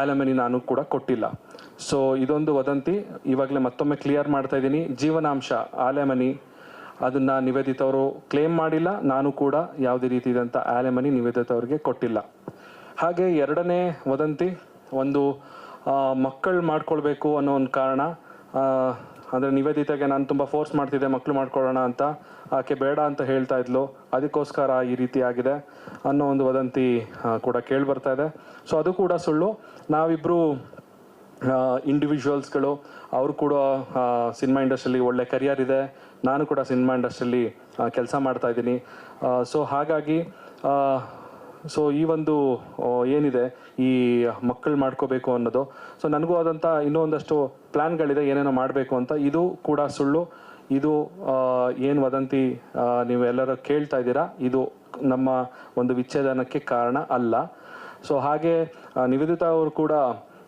ಆಲಮನಿ ನಾನು ಕೂಡ ಕೊಟ್ಟಿಲ್ಲ. ಸೊ ಇದೊಂದು ವದಂತಿ. ಇವಾಗಲೇ ಮತ್ತೊಮ್ಮೆ ಕ್ಲಿಯರ್ ಮಾಡ್ತಾ ಇದ್ದೀನಿ. ಜೀವನಾಂಶ ಆಲೆಮನಿ, ಅದನ್ನು ನಿವೇದಿತವರು ಕ್ಲೇಮ್ ಮಾಡಿಲ್ಲ. ನಾನು ಕೂಡ ಯಾವುದೇ ರೀತಿಯಾದಂಥ ಆಲೆಮನಿ ನಿವೇದಿತ ಅವರಿಗೆ ಕೊಟ್ಟಿಲ್ಲ. ಹಾಗೆ ಎರಡನೇ ವದಂತಿ, ಒಂದು ಮಕ್ಕಳು ಮಾಡ್ಕೊಳ್ಬೇಕು ಅನ್ನೋ ಒಂದು ಕಾರಣ ಅಂದರೆ ನಿವೇದಿತಾಗೆ ನಾನು ತುಂಬ ಫೋರ್ಸ್ ಮಾಡ್ತಿದ್ದೆ ಮಕ್ಕಳು ಮಾಡ್ಕೊಳ್ಳೋಣ ಅಂತ. ಆಕೆ ಬೇಡ ಅಂತ ಹೇಳ್ತಾ ಇದ್ಲು. ಅದಕ್ಕೋಸ್ಕರ ಈ ರೀತಿ ಆಗಿದೆ ಅನ್ನೋ ಒಂದು ವದಂತಿ ಕೂಡ ಕೇಳಿ ಬರ್ತಾ ಇದೆ. ಸೊ ಅದು ಕೂಡ ಸುಳ್ಳು. ನಾವಿಬ್ಬರು ಇಂಡಿವಿಜುವಲ್ಸ್ಗಳು ಅವರು ಕೂಡ ಸಿನಿಮಾ ಇಂಡಸ್ಟ್ರಿಯಲ್ಲಿ ಒಳ್ಳೆ ಕರಿಯರ್ ಇದೆ. ನಾನು ಕೂಡ ಸಿನಿಮಾ ಇಂಡಸ್ಟ್ರಿಯಲ್ಲಿ ಕೆಲಸ ಮಾಡ್ತಾ ಇದ್ದೀನಿ. ಸೊ ಹಾಗಾಗಿ ಸೊ ಈ ಒಂದು ಏನಿದೆ, ಈ ಮಕ್ಕಳು ಮಾಡ್ಕೋಬೇಕು ಅನ್ನೋದು. ಸೊ ನನಗೂ ಆದಂಥ ಇನ್ನೂ ಒಂದಷ್ಟು ಪ್ಲ್ಯಾನ್ಗಳಿದೆ ಏನೇನೋ ಮಾಡಬೇಕು ಅಂತ. ಇದು ಕೂಡ ಸುಳ್ಳು. ಇದು ಏನು ವದಂತಿ ನೀವೆಲ್ಲರೂ ಕೇಳ್ತಾ ಇದ್ದೀರಾ, ಇದು ನಮ್ಮ ಒಂದು ವಿಚ್ಛೇದನಕ್ಕೆ ಕಾರಣ ಅಲ್ಲ. ಸೊ ಹಾಗೆ ನಿವೇದಿತಾ ಅವರು ಕೂಡ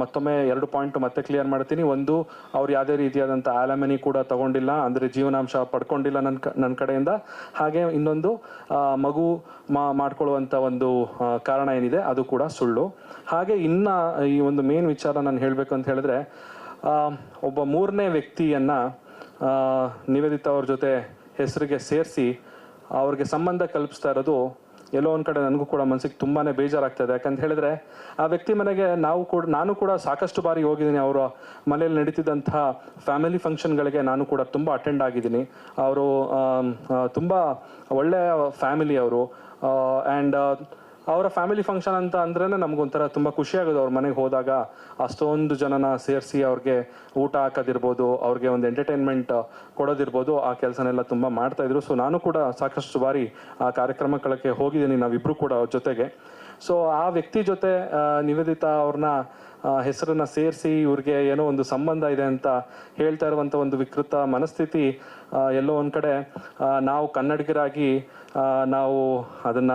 ಮತ್ತೊಮ್ಮೆ ಎರಡು ಪಾಯಿಂಟ್ ಮತ್ತೆ ಕ್ಲಿಯರ್ ಮಾಡ್ತೀನಿ. ಒಂದು, ಅವ್ರು ಯಾವುದೇ ರೀತಿಯಾದಂಥ ಆಲಮನಿ ಕೂಡ ತಗೊಂಡಿಲ್ಲ, ಅಂದರೆ ಜೀವನಾಂಶ ಪಡ್ಕೊಂಡಿಲ್ಲ ನನ್ನ ನನ್ನ ಕಡೆಯಿಂದ. ಹಾಗೆ ಇನ್ನೊಂದು ಮಗು ಮಾಡ್ಕೊಳ್ಳುವಂಥ ಒಂದು ಕಾರಣ ಏನಿದೆ, ಅದು ಕೂಡ ಸುಳ್ಳು. ಹಾಗೆ ಇನ್ನು ಈ ಒಂದು ಮೇನ್ ವಿಚಾರ ನಾನು ಹೇಳಬೇಕು ಅಂತ ಹೇಳಿದ್ರೆ ಒಬ್ಬ ಮೂರನೇ ವ್ಯಕ್ತಿಯನ್ನು ನಿವೇದಿತ ಅವ್ರ ಜೊತೆ ಹೆಸರಿಗೆ ಸೇರಿಸಿ, ಅವ್ರಿಗೆ ಸಂಬಂಧ ಕಲ್ಪಿಸ್ತಾ ಇರೋದು ಎಲ್ಲೋ ಒಂದು ಕಡೆ ನನಗೂ ಕೂಡ ಮನಸ್ಸಿಗೆ ತುಂಬಾನೇ ಬೇಜಾರಾಗ್ತದೆ. ಯಾಕಂತ ಹೇಳಿದ್ರೆ ಆ ವ್ಯಕ್ತಿ ಮನೆಗೆ ನಾವು ಕೂಡ, ನಾನು ಕೂಡ ಸಾಕಷ್ಟು ಬಾರಿ ಹೋಗಿದ್ದೀನಿ. ಅವರ ಮನೆಯಲ್ಲಿ ನಡೀತಿದ್ದಂತಹ ಫ್ಯಾಮಿಲಿ ಫಂಕ್ಷನ್ಗಳಿಗೆ ನಾನು ಕೂಡ ತುಂಬ ಅಟೆಂಡ್ ಆಗಿದ್ದೀನಿ. ಅವರು ತುಂಬ ಒಳ್ಳೆಯ ಫ್ಯಾಮಿಲಿ ಅವರು. ಆ್ಯಂಡ್ ಅವರ ಫ್ಯಾಮಿಲಿ ಫಂಕ್ಷನ್ ಅಂತ ಅಂದ್ರೇ ನಮಗೊಂಥರ ತುಂಬ ಖುಷಿ ಆಗೋದು ಅವ್ರ ಮನೆಗೆ ಹೋದಾಗ ಅಷ್ಟೊಂದು ಜನನ ಸೇರಿಸಿ ಅವ್ರಿಗೆ ಊಟ ಹಾಕೋದಿರ್ಬೋದು, ಅವ್ರಿಗೆ ಒಂದು ಎಂಟರ್ಟೈನ್ಮೆಂಟ್ ಕೊಡೋದಿರ್ಬೋದು, ಆ ಕೆಲಸನೆಲ್ಲ ತುಂಬ ಮಾಡ್ತಾ ಇದ್ರು. ಸೊ ನಾನು ಕೂಡ ಸಾಕಷ್ಟು ಬಾರಿ ಆ ಕಾರ್ಯಕ್ರಮಗಳಕ್ಕೆ ಹೋಗಿದ್ದೀನಿ, ನಾವಿಬ್ರು ಕೂಡ ಅವ್ರ ಜೊತೆಗೆ. ಸೊ ಆ ವ್ಯಕ್ತಿ ಜೊತೆ ನಿವೇದಿತ ಅವ್ರನ್ನ ಹೆಸರನ್ನ ಸೇರಿಸಿ ಇವ್ರಿಗೆ ಏನೋ ಒಂದು ಸಂಬಂಧ ಇದೆ ಅಂತ ಹೇಳ್ತಾ ಇರುವಂಥ ಒಂದು ವಿಕೃತ ಮನಸ್ಥಿತಿ ಎಲ್ಲೋ ಒಂದು ಕಡೆ ನಾವು ಕನ್ನಡಿಗರಾಗಿ ನಾವು ಅದನ್ನ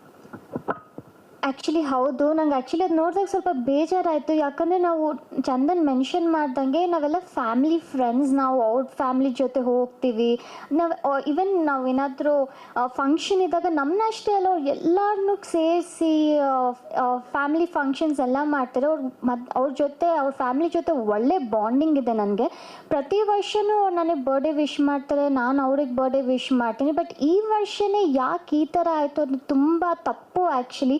ಆ್ಯಕ್ಚುಲಿ ಹೌದು. ನಂಗೆ ಆ್ಯಕ್ಚುಲಿ ಅದು ನೋಡಿದಾಗ ಸ್ವಲ್ಪ ಬೇಜಾರಾಯಿತು. ಯಾಕಂದರೆ ನಾವು ಚಂದನ್ ಮೆನ್ಷನ್ ಮಾಡ್ದಂಗೆ ನಾವೆಲ್ಲ ಫ್ಯಾಮಿಲಿ ಫ್ರೆಂಡ್ಸ್ ನಾವು ಅವ್ರ ಫ್ಯಾಮಿಲಿ ಜೊತೆ ಹೋಗ್ತೀವಿ. ನಾವು ಈವನ್ ನಾವು ಏನಾದರೂ ಫಂಕ್ಷನ್ ಇದ್ದಾಗ ನಮ್ಮನ್ನ ಅಷ್ಟೇ ಅಲ್ಲ, ಅವ್ರು ಎಲ್ಲರನ್ನೂ ಸೇರಿಸಿ ಫ್ಯಾಮಿಲಿ ಫಂಕ್ಷನ್ಸ್ ಎಲ್ಲ ಮಾಡ್ತಾರೆ. ಅವ್ರ ಮದ್, ಅವ್ರ ಜೊತೆ, ಅವ್ರ ಫ್ಯಾಮಿಲಿ ಜೊತೆ ಒಳ್ಳೆ ಬಾಂಡಿಂಗ್ ಇದೆ ನನಗೆ. ಪ್ರತಿ ವರ್ಷವೂ ಅವ್ರು ನನಗೆ ಬರ್ಡೇ ವಿಶ್ ಮಾಡ್ತಾರೆ, ನಾನು ಅವ್ರಿಗೆ ಬರ್ಡೇ ವಿಶ್ ಮಾಡ್ತೀನಿ. ಬಟ್ ಈ ವರ್ಷನೇ ಯಾಕೆ ಈ ಥರ ಆಯಿತು ಅದು ತುಂಬ ತಪ್ಪು ಆ್ಯಕ್ಚುಲಿ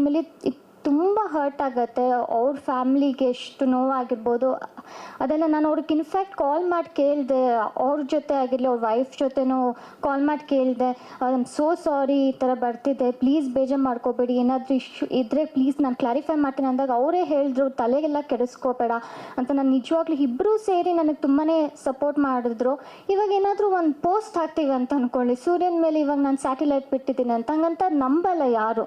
ಟೈಮಲ್ಲಿ ತುಂಬ ಹರ್ಟ್ ಆಗುತ್ತೆ. ಅವ್ರ ಫ್ಯಾಮ್ಲಿಗೆ ಎಷ್ಟು ನೋವಾಗಿರ್ಬೋದು. ಅದೆಲ್ಲ ನಾನು ಅವ್ರಿಗೆ ಇನ್ಫ್ಯಾಕ್ಟ್ ಕಾಲ್ ಮಾಡಿ ಕೇಳಿದೆ. ಅವ್ರ ಜೊತೆ ಆಗಿರಲಿ, ಅವ್ರ ವೈಫ್ ಜೊತೆನೂ ಕಾಲ್ ಮಾಡಿ ಕೇಳಿದೆ. ಐ ಆಮ್ ಸೋ ಸಾರಿ ಈ ಥರ ಬರ್ತಿದೆ. ಪ್ಲೀಸ್ ಬೇಜಾರು ಮಾಡ್ಕೋಬೇಡಿ. ಏನಾದರೂ ಇಶ್ಯೂ ಇದ್ದರೆ ಪ್ಲೀಸ್ ನಾನು ಕ್ಲಾರಿಫೈ ಮಾಡ್ತೀನಿ. ಅಂದಾಗ ಅವರೇ ಹೇಳಿದ್ರು, ತಲೆಗೆಲ್ಲ ಕೆಡಿಸ್ಕೋಬೇಡ. ಅಂತ ನಾನು ನಿಜವಾಗ್ಲೂ ಇಬ್ಬರೂ ಸೇರಿ ನನಗೆ ತುಂಬಾ ಸಪೋರ್ಟ್ ಮಾಡಿದ್ರು. ಇವಾಗ ಏನಾದರೂ ಒಂದು ಪೋಸ್ಟ್ ಹಾಕ್ತೀವಿ ಅಂತ ಅಂದ್ಕೊಳ್ಳಿ ಸೂರ್ಯನ ಮೇಲೆ ಇವಾಗ ನಾನು ಸ್ಯಾಟಲೈಟ್ ಬಿಟ್ಟಿದ್ದೀನಿ ಅಂತ. ಹಂಗಂತ ನಂಬಲ್ಲ ಯಾರು.